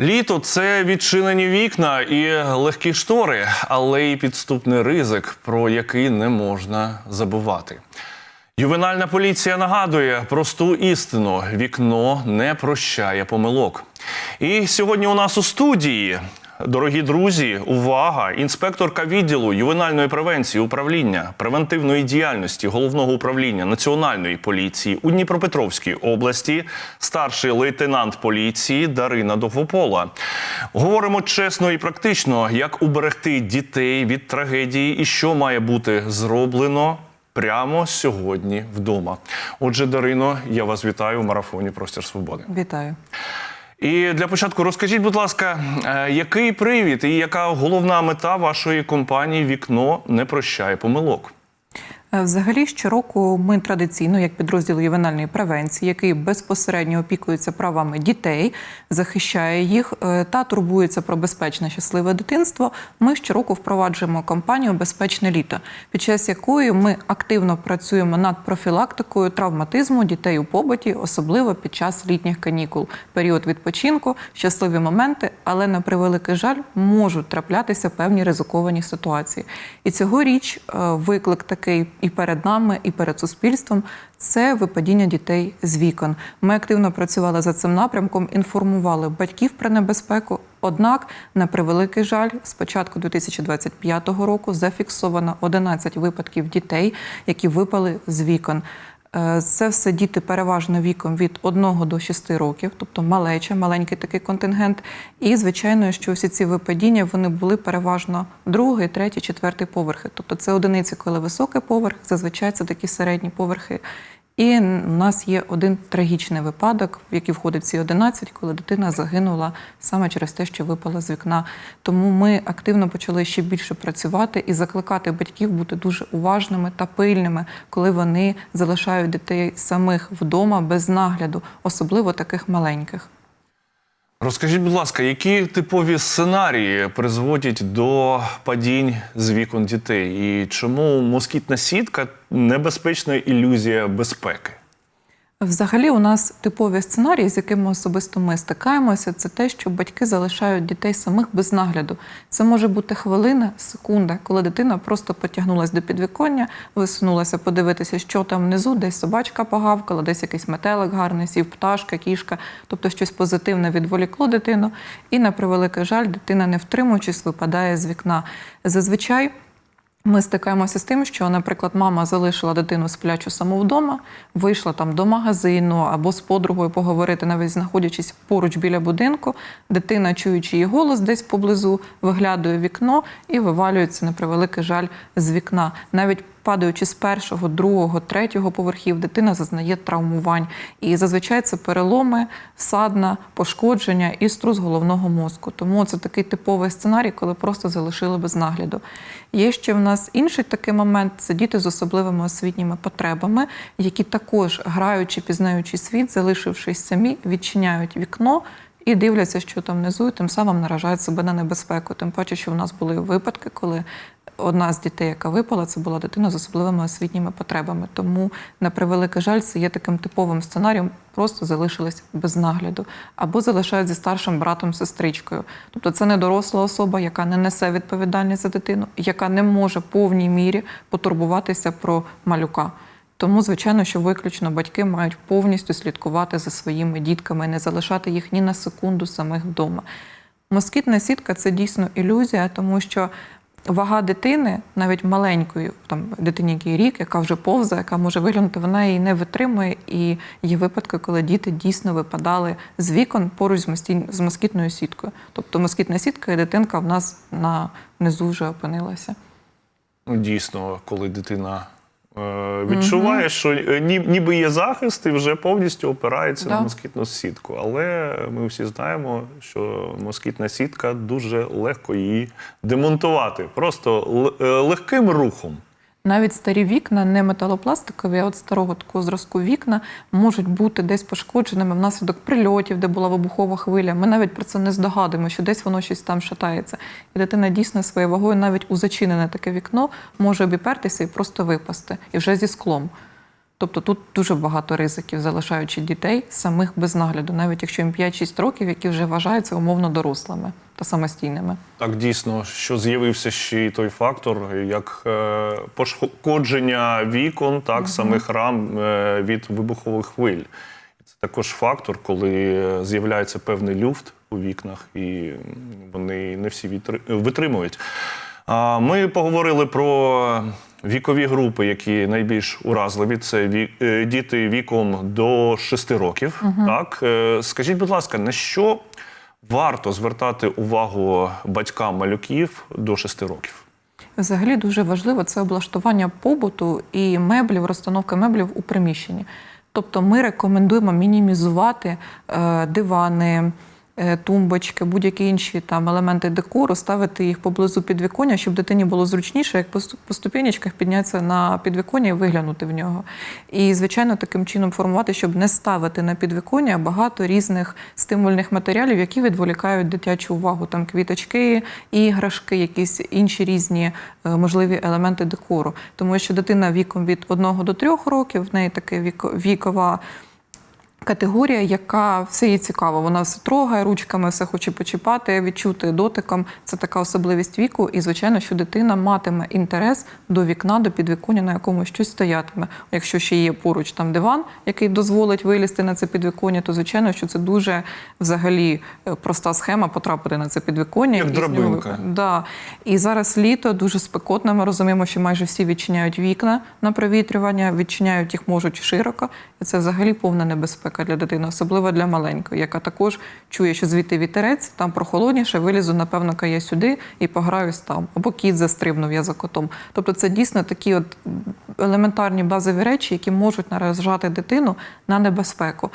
Літо це відчинені вікна і легкі штори, але й підступний ризик, про який не можна забувати. Ювенальна поліція нагадує просту істину: вікно не прощає помилок. І сьогодні у нас у студії. Дорогі друзі, увага! Інспекторка відділу ювенальної превенції управління превентивної діяльності головного управління національної поліції у Дніпропетровській області, старший лейтенант поліції Дарина Довгопола. Говоримо чесно і практично, як уберегти дітей від трагедії і що має бути зроблено прямо сьогодні вдома. Отже, Дарино, я вас вітаю у марафоні Простір Свободи. Вітаю. І для початку розкажіть, будь ласка, е, який привід і яка головна мета вашої компанії Вікно не прощає помилок? Е, Взагалі, щороку ми традиційно, як підрозділ ювенальної превенції, який безпосередньо опікується правами дітей, захищає їх е, та турбується про безпечне щасливе дитинство. Ми щороку впроваджуємо кампанію Безпечне літо, під час якої ми активно працюємо над профілактикою травматизму дітей у побуті, особливо під час літніх канікул, період відпочинку, щасливі моменти, але на превеликий жаль можуть траплятися певні ризиковані ситуації. І цьогоріч е, виклик такий і перед нами, і перед суспільством це випадіння дітей з вікон. Ми активно працювали за цим напрямком, інформували батьків про небезпеку. Однак, на превеликий жаль, з початку 2025 року зафіксовано 11 випадків дітей, які випали з вікон. Е, Це все діти переважно віком від 1 до 6 років, тобто малеча, маленький такий контингент. І звичайно, що всі ці випадіння вони були переважно другий, третій, четвертий поверхи. Тобто це одиниці, коли високий поверх, зазвичай це такі середні поверхи. І в нас є один трагічний випадок, в який входить ці 11, коли дитина загинула саме через те, що випала з вікна. Тому ми активно почали ще більше працювати і закликати батьків бути дуже уважними та пильними, коли вони залишають дітей самих вдома без нагляду, особливо таких маленьких. Розкажіть, будь ласка, які типові сценарії призводять до падінь з вікон дітей? І чому москітна сітка небезпечна ілюзія безпеки? Взагалі, у нас типові сценарії, з якими особисто ми стикаємося, це те, що батьки залишають дітей самих без нагляду. Це може бути хвилина, секунда, коли дитина просто потягнулася до підвіконня, висунулася подивитися, що там внизу, десь собачка погавкала, десь якийсь метелик гарний, сів, пташка, кішка, тобто щось позитивне відволікло дитину. І на превеликий жаль, дитина, не втримуючись, випадає з вікна. Зазвичай. Ми стикаємося з тим, що, наприклад, мама залишила дитину сплячу саму вдома, вийшла там до магазину або з подругою поговорити, навіть знаходячись поруч біля будинку. Дитина, чуючи її голос десь поблизу, виглядує вікно і вивалюється на превеликий жаль з вікна. Навіть Падаючи з першого, другого, третього поверхів, дитина зазнає травмувань. І зазвичай це переломи, садна, пошкодження і струс головного мозку. Тому це такий типовий сценарій, коли просто залишили без нагляду. Є ще в нас інший такий момент це діти з особливими освітніми потребами, які також, граючи, пізнаючи світ, залишившись самі, відчиняють вікно. І дивляться, що там внизу, і тим самим наражають себе на небезпеку. Тим паче, що в нас були випадки, коли одна з дітей, яка випала, це була дитина з особливими освітніми потребами. Тому, на превеликий жаль, це є таким типовим сценарієм, просто залишились без нагляду або залишають зі старшим братом, сестричкою. Тобто, це не доросла особа, яка не несе відповідальність за дитину, яка не може повній мірі потурбуватися про малюка. Тому, звичайно, що виключно батьки мають повністю слідкувати за своїми дітками, не залишати їх ні на секунду самих вдома. Москітна сітка це дійсно ілюзія, тому що вага дитини, навіть маленької, там дитині який рік, яка вже повза, яка може виглянути, вона її не витримує. І є випадки, коли діти дійсно випадали з вікон поруч з москітною сіткою. Тобто москітна сітка і дитинка в нас на низу вже опинилася. Ну, дійсно, коли дитина е, відчуває, що е, ні, ніби є захист і вже повністю опирається Да. на москітну сітку. Але ми всі знаємо, що москітна сітка дуже легко її демонтувати, просто е, легким рухом. Навіть старі вікна, не металопластикові, а от старого такого зразку вікна можуть бути десь пошкодженими внаслідок прильотів, де була вибухова хвиля. Ми навіть про це не здогадуємо, що десь воно щось там шатається. І дитина дійсно своєю вагою навіть у зачинене таке вікно може обіпертися і просто випасти, і вже зі склом. Тобто тут дуже багато ризиків, залишаючи дітей самих без нагляду, навіть якщо їм 5-6 років, які вже вважаються умовно дорослими та самостійними. Так дійсно, що з'явився ще й той фактор, як е, пошкодження вікон, так самих рам е, від вибухових хвиль. Це також фактор, коли е, з'являється певний люфт у вікнах, і вони не всі витримують. А, Ми поговорили про вікові групи, які найбільш уразливі. Це ві- е, діти віком до 6 років. Так, Е, скажіть, будь ласка, на що варто звертати увагу батькам малюків до 6 років? Взагалі дуже важливо це облаштування побуту і меблів, розстановка меблів у приміщенні. Тобто ми рекомендуємо мінімізувати е, дивани, тумбочки, будь-які інші там елементи декору, ставити їх поблизу підвіконня, щоб дитині було зручніше, як по сту- по ступенечках піднятися на підвіконня і виглянути в нього. І, звичайно, таким чином формувати, щоб не ставити на підвіконня багато різних стимульних матеріалів, які відволікають дитячу увагу. Там квіточки, іграшки, якісь інші різні е, можливі елементи декору. Тому що дитина віком від 1 до 3 років, в неї таке віко- вікова. Категорія, яка все їй цікаво, вона все трогає ручками, все хоче почіпати, відчути дотиком. Це така особливість віку. І звичайно, що дитина матиме інтерес до вікна, до підвіконня, на якому щось стоятиме. Якщо ще є поруч там диван, який дозволить вилізти на це підвіконня, то звичайно, що це дуже взагалі е, проста схема потрапити на це підвіконня. Як і драбинка. Да. І зараз літо дуже спекотне. Ми розуміємо, що майже всі відчиняють вікна на провітрювання, відчиняють їх можуть широко. І це взагалі повна небезпека для дитини, особливо для маленької, яка також чує, що звідти вітерець, там прохолодніше, вилізу, напевно, я сюди і пограюсь там. Або кіт застрибнув я за котом. Тобто це дійсно такі от елементарні базові речі, які можуть наражати дитину на небезпеку.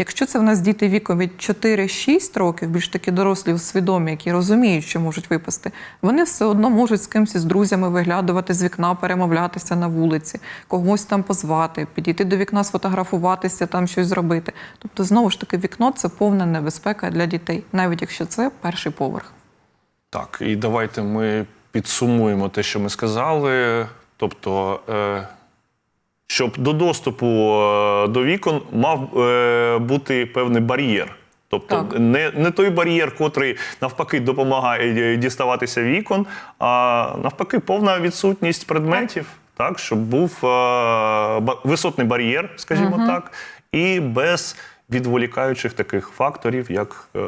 Якщо це в нас діти віком від 4-6 років, більш такі дорослі, свідомі, які розуміють, що можуть випасти, вони все одно можуть з кимось з друзями виглядувати з вікна, перемовлятися на вулиці, когось там позвати, підійти до вікна, сфотографуватися, там щось зробити. Тобто, знову ж таки, вікно це повна небезпека для дітей, навіть якщо це перший поверх. Так, і давайте ми підсумуємо те, що ми сказали. Тобто, е, щоб до доступу е, до вікон мав е, бути певний бар'єр. Тобто Так. не, не той бар'єр, котрий навпаки допомагає е, діставатися вікон, а навпаки, повна відсутність предметів, так, щоб був е, висотний бар'єр, скажімо так, і без відволікаючих таких факторів, як е,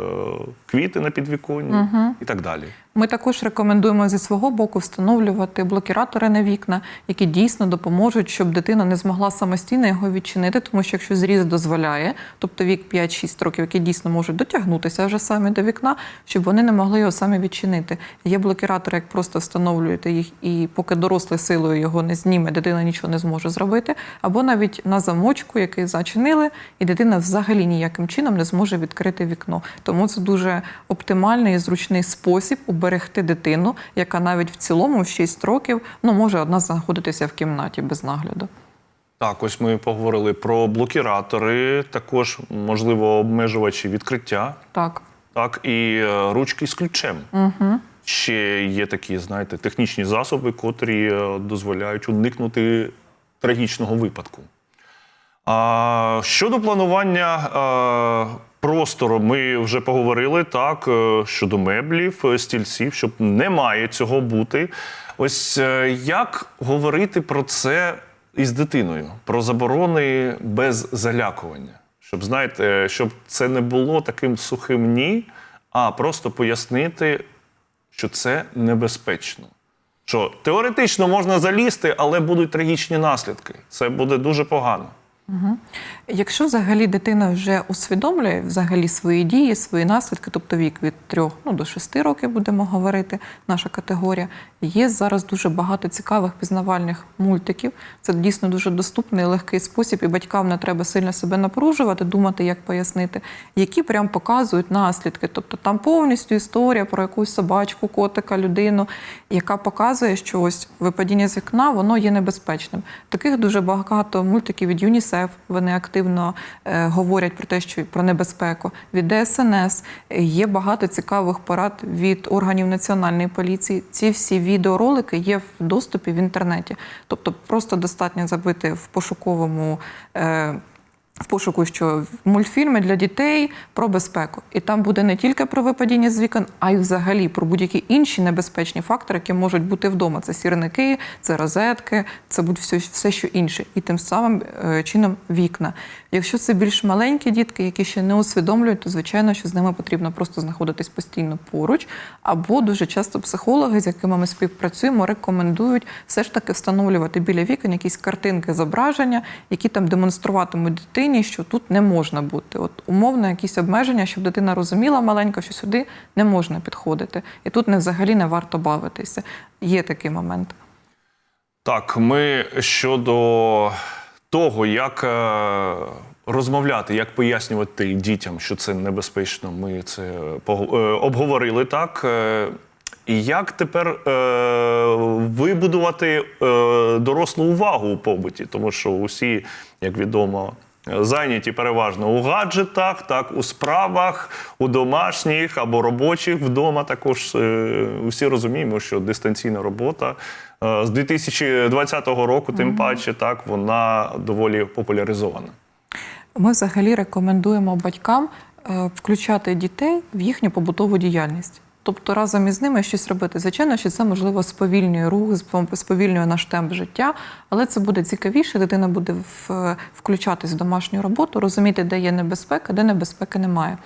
квіти на підвіконні і так далі. Ми також рекомендуємо зі свого боку встановлювати блокіратори на вікна, які дійсно допоможуть, щоб дитина не змогла самостійно його відчинити, тому що якщо зріз дозволяє, тобто вік 5-6 років, які дійсно можуть дотягнутися вже самі до вікна, щоб вони не могли його самі відчинити. Є блокіратори, як просто встановлюєте їх, і поки дорослий силою його не зніме, дитина нічого не зможе зробити, або навіть на замочку, який зачинили, і дитина взагалі ніяким чином не зможе відкрити вікно. Тому це дуже оптимальний і зручний спосіб уберегти дитину, яка навіть в цілому в 6 років ну може одна знаходитися в кімнаті без нагляду. Так, ось ми поговорили про блокіратори, також можливо обмежувачі відкриття, Так. так і е, ручки з ключем. Угу. Ще є такі, знаєте, технічні засоби, котрі е, дозволяють уникнути трагічного випадку. А, щодо планування е, простору, ми вже поговорили так е, щодо меблів, е, стільців, щоб не має цього бути. Ось е, як говорити про це із дитиною, про заборони без залякування, щоб знаєте, щоб це не було таким сухим ні, а просто пояснити, що це небезпечно. Що теоретично можна залізти, але будуть трагічні наслідки. Це буде дуже погано. Якщо взагалі дитина вже усвідомлює взагалі свої дії, свої наслідки, тобто вік від 3 ну, до 6 років будемо говорити, наша категорія, є зараз дуже багато цікавих пізнавальних мультиків. Це дійсно дуже доступний, легкий спосіб, і батькам не треба сильно себе напружувати, думати, як пояснити, які прям показують наслідки. Тобто там повністю історія про якусь собачку, котика, людину, яка показує, що ось випадіння з вікна воно є небезпечним. Таких дуже багато мультиків від ЮНІСЕФ ЮНІСЕФ. Вони активно е, говорять про те, що про небезпеку. Від ДСНС є багато цікавих порад від органів національної поліції. Ці всі відеоролики є в доступі в інтернеті. Тобто, просто достатньо забити в пошуковому. В пошуку, що мультфільми для дітей про безпеку. І там буде не тільки про випадіння з вікон, а й взагалі про будь-які інші небезпечні фактори, які можуть бути вдома. Це сірники, це розетки, це будь все, все що інше. І тим самим е, чином вікна. Якщо це більш маленькі дітки, які ще не усвідомлюють, то звичайно, що з ними потрібно просто знаходитись постійно поруч. Або дуже часто психологи, з якими ми співпрацюємо, рекомендують все ж таки встановлювати біля вікон якісь картинки зображення, які там демонструватимуть дитині, що тут не можна бути. От умовно, якісь обмеження, щоб дитина розуміла маленько, що сюди не можна підходити, і тут не взагалі не варто бавитися. Є такий момент. Так, ми щодо того, як е, розмовляти, як пояснювати дітям, що це небезпечно, ми це е, обговорили так. Е, І як тепер е, вибудувати е, дорослу увагу у побуті? Тому що усі, як відомо, зайняті переважно у гаджетах, так, у справах, у домашніх або робочих вдома. Також е, усі розуміємо, що дистанційна робота е, з 2020 року, тим паче, так, вона доволі популяризована. Ми взагалі рекомендуємо батькам е, включати дітей в їхню побутову діяльність. Тобто разом із ними щось робити. Звичайно, що це можливо сповільнює рух, спо- сповільнює наш темп життя, але це буде цікавіше. Дитина буде включатись в домашню роботу, розуміти, де є небезпека, де небезпеки немає.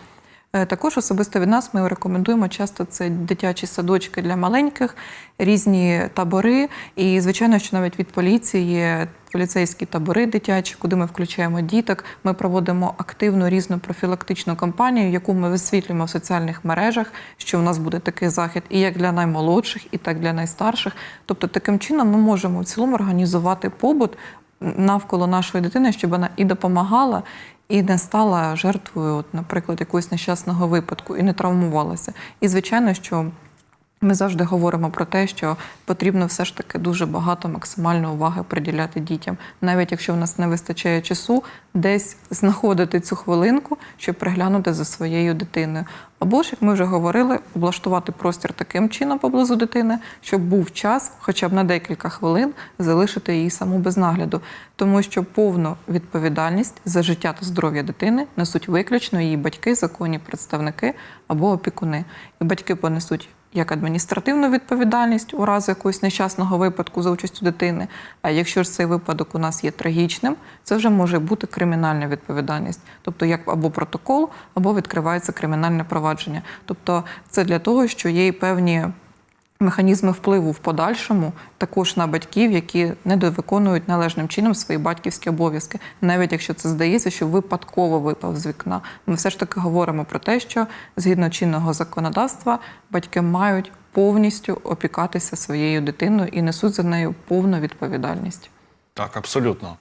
Е, Також особисто від нас ми рекомендуємо часто це дитячі садочки для маленьких, різні табори. І, звичайно, що навіть від поліції є поліцейські табори дитячі, куди ми включаємо діток. Ми проводимо активну різну профілактичну кампанію, яку ми висвітлюємо в соціальних мережах, що у нас буде такий захід і як для наймолодших, і так для найстарших. Тобто, таким чином ми можемо в цілому організувати побут навколо нашої дитини, щоб вона і допомагала, і не стала жертвою, от, наприклад, якогось нещасного випадку, і не травмувалася. І звичайно, що ми завжди говоримо про те, що потрібно все ж таки дуже багато максимально уваги приділяти дітям, навіть якщо в нас не вистачає часу, десь знаходити цю хвилинку, щоб приглянути за своєю дитиною. Або ж, як ми вже говорили, облаштувати простір таким чином поблизу дитини, щоб був час, хоча б на декілька хвилин, залишити її саму без нагляду, тому що повну відповідальність за життя та здоров'я дитини несуть виключно її батьки, законні представники або опікуни. І батьки понесуть як адміністративну відповідальність у разі якогось нещасного випадку за участю дитини. А якщо ж цей випадок у нас є трагічним, це вже може бути кримінальна відповідальність, тобто як або протокол, або відкривається кримінальне провадження. Тобто це для того, що є і певні. Механізми впливу в подальшому також на батьків, які не виконують належним чином свої батьківські обов'язки, навіть якщо це здається, що випадково випав з вікна. Ми все ж таки говоримо про те, що згідно чинного законодавства батьки мають повністю опікатися своєю дитиною і несуть за нею повну відповідальність. Так, абсолютно.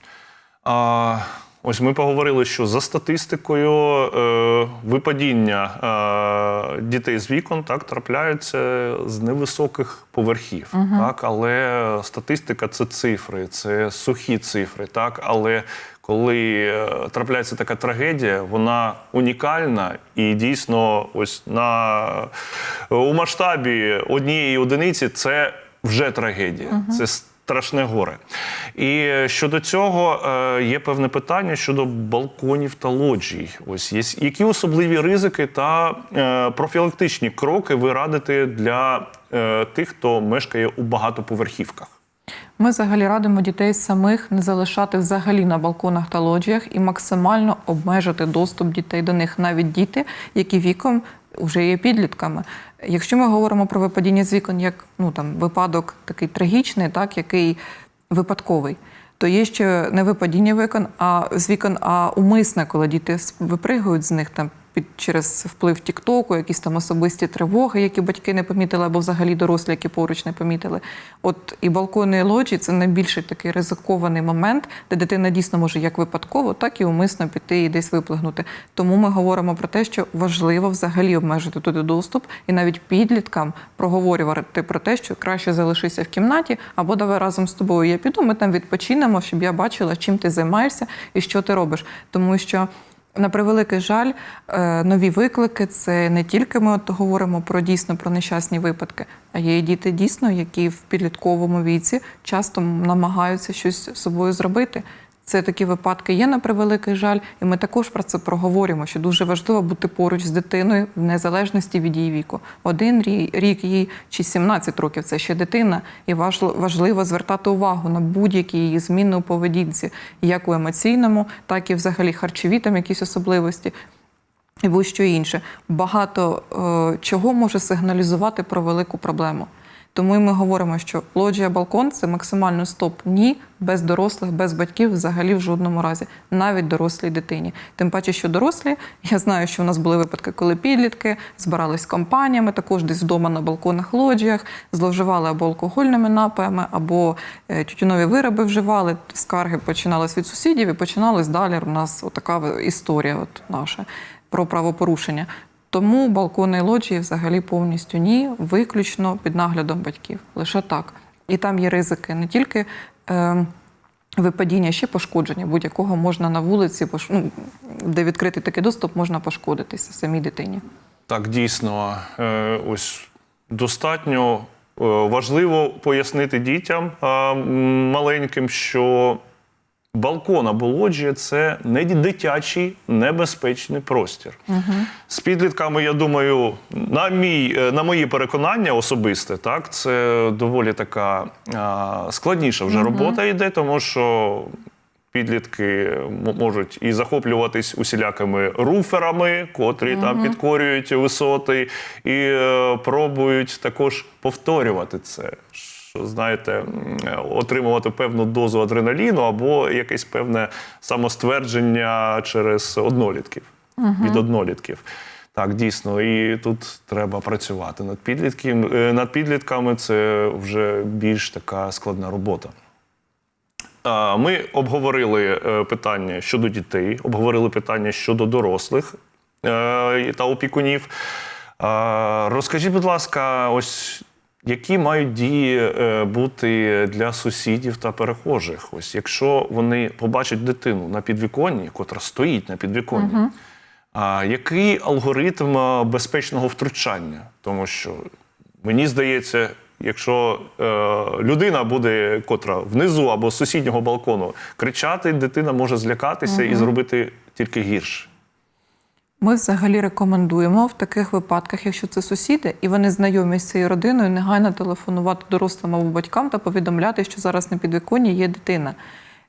А, ось ми поговорили, що за статистикою е, випадіння е, дітей з вікон так трапляються з невисоких поверхів. Так, але статистика це цифри, це сухі цифри. Так, але коли е, трапляється така трагедія, вона унікальна і дійсно, ось на у масштабі однієї одиниці це вже трагедія. Це страшне горе. І щодо цього е, є певне питання щодо балконів та лоджій. Ось є які особливі ризики та е, профілактичні кроки ви радите для е, тих, хто мешкає у багатоповерхівках? Ми взагалі радимо дітей самих не залишати взагалі на балконах та лоджіях і максимально обмежити доступ дітей до них, навіть діти, які віком вже є підлітками. Якщо ми говоримо про випадіння з вікон як ну там випадок такий трагічний, так який випадковий. То є ще не випадіння вікон, а з вікон, а умисне, коли діти випригують з них там під через вплив Тіктоку, якісь там особисті тривоги, які батьки не помітили, або взагалі дорослі, які поруч не помітили. От і балкони і лоджії це найбільший такий ризикований момент, де дитина дійсно може як випадково, так і умисно піти і десь виплигнути. Тому ми говоримо про те, що важливо взагалі обмежити туди доступ, і навіть підліткам проговорювати про те, що краще залишися в кімнаті, або давай разом з тобою я піду. Ми там відпочинемо, щоб я бачила, чим ти займаєшся і що ти робиш. Тому що на превеликий жаль, е, нові виклики це не тільки ми от говоримо про дійсно про нещасні випадки, а є і діти дійсно, які в підлітковому віці часто намагаються щось з собою зробити. Це такі випадки є на превеликий жаль, і ми також про це проговорюємо, що дуже важливо бути поруч з дитиною в незалежності від її віку. Один рік їй чи 17 років це ще дитина, і важливо звертати увагу на будь-які її зміни у поведінці, як у емоційному, так і взагалі харчові там якісь особливості. І будь-що інше. Багато е, чого може сигналізувати про велику проблему. Тому і ми говоримо, що лоджія балкон це максимально стоп ні, без дорослих, без батьків, взагалі в жодному разі, навіть дорослій дитині. Тим паче, що дорослі, я знаю, що в нас були випадки, коли підлітки збирались компаніями, також десь вдома на балконах, лоджіях, зловживали або алкогольними напоями, або е, тютюнові вироби вживали. Скарги починалися від сусідів і починалась далі. У нас така історія, от наша про правопорушення. Тому балкони і лоджії взагалі повністю ні, виключно під наглядом батьків. Лише так. І там є ризики не тільки е, випадіння, ще пошкодження будь-якого можна на вулиці, ну, де відкритий такий доступ, можна пошкодитися самій дитині. Так, дійсно, е, ось достатньо е, важливо пояснити дітям маленьким, що балкон або лоджія – це не дитячий небезпечний простір. З підлітками, я думаю, на мій е, на мої переконання особисте, так це доволі така а, складніша вже робота йде, тому що. Підлітки можуть і захоплюватись усілякими руферами, котрі там підкорюють висоти, і е, пробують також повторювати це. Що знаєте, отримувати певну дозу адреналіну або якесь певне самоствердження через однолітків від однолітків. Так, дійсно, і тут треба працювати над підлітками. Над підлітками це вже більш така складна робота. Ми обговорили е, питання щодо дітей, обговорили питання щодо дорослих е, та опікунів. Розкажіть, будь ласка, ось які мають дії е, бути для сусідів та перехожих? Ось якщо вони побачать дитину на підвіконні, котра стоїть на підвіконні, а який алгоритм е, безпечного втручання? Тому що мені здається, якщо е, людина буде, котра внизу або з сусіднього балкону кричати, дитина може злякатися і зробити тільки гірше. Ми взагалі рекомендуємо в таких випадках, якщо це сусіди, і вони знайомі з цією родиною, негайно телефонувати дорослим або батькам та повідомляти, що зараз на підвіконні є дитина.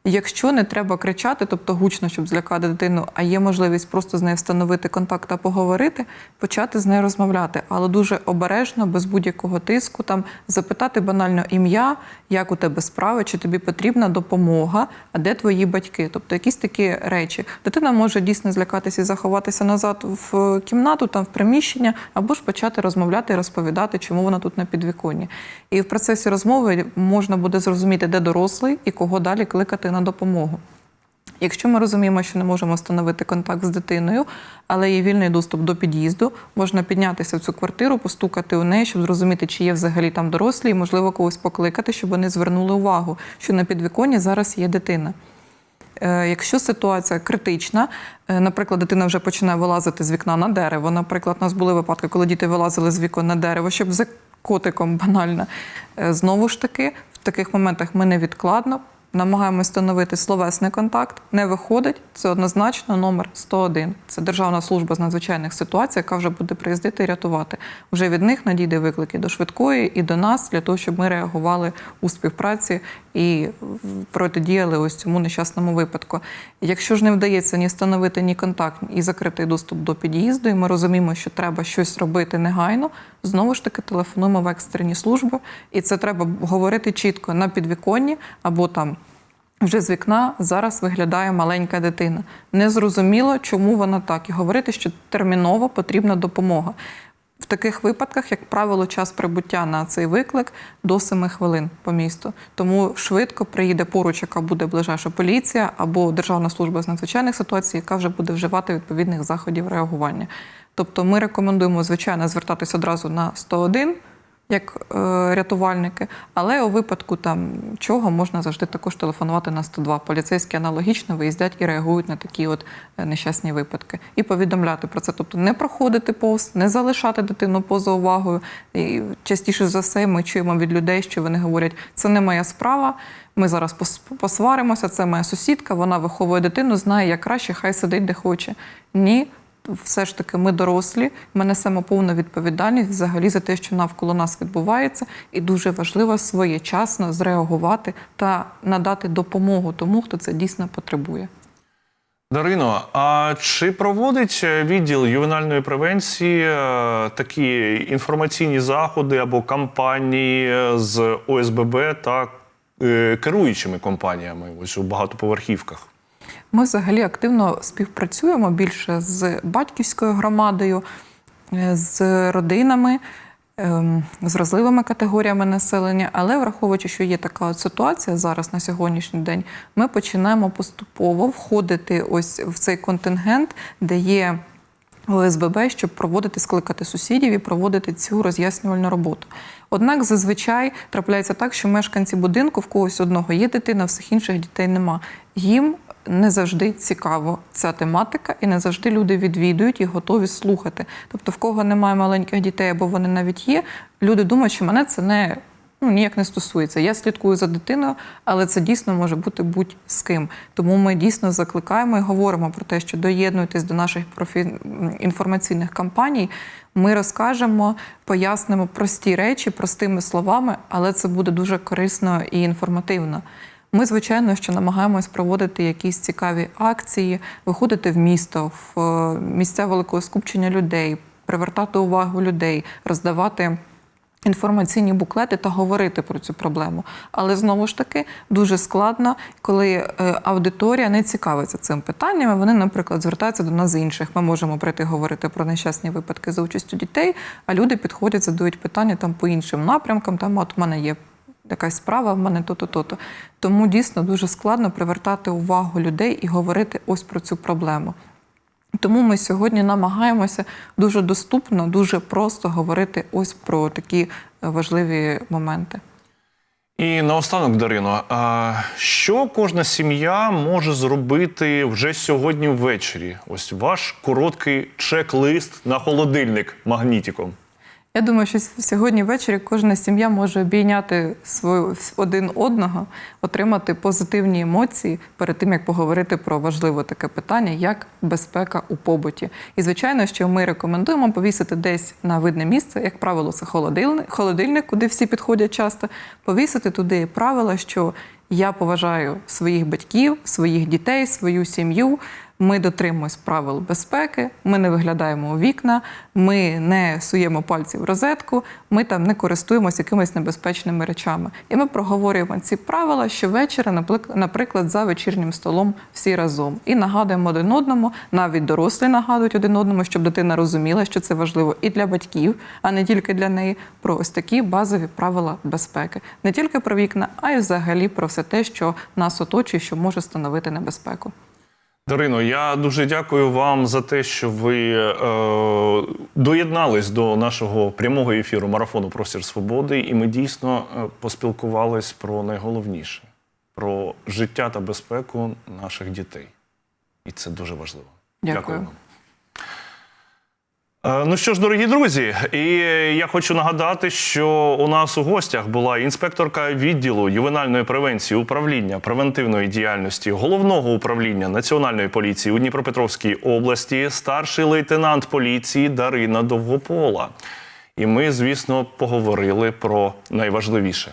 Якщо не треба кричати, тобто гучно, щоб злякати дитину, а є можливість просто з нею встановити контакт та поговорити, почати з нею розмовляти, але дуже обережно, без будь-якого тиску, там запитати банально ім'я, як у тебе справи, чи тобі потрібна допомога, а де твої батьки? Тобто якісь такі речі. Дитина може дійсно злякатися і заховатися назад в кімнату, там в приміщення, або ж почати розмовляти і розповідати, чому вона тут на підвіконні. І в процесі розмови можна буде зрозуміти, де дорослий і кого далі кликати на допомогу. Якщо ми розуміємо, що не можемо встановити контакт з дитиною, але є вільний доступ до під'їзду, можна піднятися в цю квартиру, постукати у неї, щоб зрозуміти, чи є взагалі там дорослі, і можливо когось покликати, щоб вони звернули увагу, що на підвіконні зараз є дитина. Е, Якщо ситуація критична, е, наприклад, дитина вже починає вилазити з вікна на дерево. Наприклад, у нас були випадки, коли діти вилазили з вікон на дерево, щоб за котиком банально. Е, Знову ж таки, в таких моментах ми невідкладно намагаємося встановити словесний контакт. Не виходить. Це однозначно номер 101. Це Державна служба з надзвичайних ситуацій, яка вже буде приїздити і рятувати. Вже від них надійде виклики до швидкої і до нас для того, щоб ми реагували у співпраці і протидіяли ось цьому нещасному випадку. Якщо ж не вдається ні встановити ні контакт, і закритий доступ до під'їзду, і ми розуміємо, що треба щось робити негайно, знову ж таки телефонуємо в екстрені служби, і це треба говорити чітко на підвіконні або там. Вже з вікна зараз виглядає маленька дитина. Незрозуміло, чому вона так, і говорити, що терміново потрібна допомога. В таких випадках, як правило, час прибуття на цей виклик до 7 хвилин по місту. Тому швидко приїде поруч, яка буде ближайша поліція або Державна служба з надзвичайних ситуацій, яка вже буде вживати відповідних заходів реагування. Тобто, ми рекомендуємо, звичайно, звертатися одразу на 101, як е, рятувальники, але у випадку там чого можна завжди також телефонувати на 102. Поліцейські аналогічно виїздять і реагують на такі от е, нещасні випадки. І повідомляти про це. Тобто не проходити повз, не залишати дитину поза увагою. І частіше за все ми чуємо від людей, що вони говорять, це не моя справа. Ми зараз пос- посваримося, це моя сусідка, вона виховує дитину, знає, як краще, хай сидить де хоче. Ні, все ж таки ми дорослі, ми несемо повну відповідальність взагалі за те, що навколо нас відбувається, і дуже важливо своєчасно зреагувати та надати допомогу тому, хто це дійсно потребує. Дарино, а чи проводить е, відділ ювенальної превенції е, такі інформаційні заходи або кампанії е, з ОСББ та керуючими компаніями ось у багатоповерхівках? Ми взагалі активно співпрацюємо більше з батьківською громадою, е, з родинами, ем, з розливими категоріями населення. Але враховуючи, що є така от ситуація зараз на сьогоднішній день, ми починаємо поступово входити ось в цей контингент, де є. ОСББ, щоб проводити, скликати сусідів і проводити цю роз'яснювальну роботу. Однак зазвичай трапляється так, що мешканці будинку в когось одного є дитина, всіх інших дітей нема. Їм не завжди цікаво ця тематика, і не завжди люди відвідують і готові слухати. Тобто, в кого немає маленьких дітей, або вони навіть є, люди думають, що мене це не ну, ніяк не стосується. Я слідкую за дитиною, але це дійсно може бути будь-з ким. Тому ми дійсно закликаємо і говоримо про те, що доєднуйтесь до наших профі... інформаційних кампаній. Ми розкажемо, пояснимо прості речі простими словами, але це буде дуже корисно і інформативно. Ми, звичайно, що намагаємось проводити якісь цікаві акції, виходити в місто, в е, місця великого скупчення людей, привертати увагу людей, роздавати інформаційні буклети та говорити про цю проблему. Але знову ж таки дуже складно, коли е, аудиторія не цікавиться цим питанням. Вони, наприклад, звертаються до нас з інших. Ми можемо прийти говорити про нещасні випадки за участю дітей, а люди підходять, задають питання там по іншим напрямкам. Там от в мене є. Якась справа в мене то-то, то-то. Тому дійсно дуже складно привертати увагу людей і говорити ось про цю проблему. Тому ми сьогодні намагаємося дуже доступно, дуже просто говорити ось про такі е, важливі моменти. І наостанок, Дарино, що кожна сім'я може зробити вже сьогодні ввечері? Ось ваш короткий чек-лист на холодильник магнітиком. Я думаю, що сьогодні ввечері кожна сім'я може обійняти свою один одного, отримати позитивні емоції перед тим, як поговорити про важливе таке питання, як безпека у побуті. І звичайно, що ми рекомендуємо повісити десь на видне місце, як правило, це холодильник, холодильник, куди всі підходять часто. Повісити туди правила, що я поважаю своїх батьків, своїх дітей, свою сім'ю. Ми дотримуємось правил безпеки, ми не виглядаємо у вікна, ми не суємо пальці в розетку, ми там не користуємося якимись небезпечними речами. І ми проговорюємо ці правила щовечора, наприклад, за вечірнім столом всі разом. І нагадуємо один одному, навіть дорослі нагадують один одному, щоб дитина розуміла, що це важливо і для батьків, а не тільки для неї, про ось такі базові правила безпеки. Не тільки про вікна, а й взагалі про все те, що нас оточує, що може становити небезпеку. Дарино, я дуже дякую вам за те, що ви е, доєднались до нашого прямого ефіру марафону Простір Свободи, і ми дійсно е, поспілкувались про найголовніше про життя та безпеку наших дітей. І це дуже важливо. Дякую. вам. Е, Ну що ж, дорогі друзі, і я хочу нагадати, що у нас у гостях була інспекторка відділу ювенальної превенції управління превентивної діяльності головного управління національної поліції у Дніпропетровській області, старший лейтенант поліції Дарина Довгопола. І ми, звісно, поговорили про найважливіше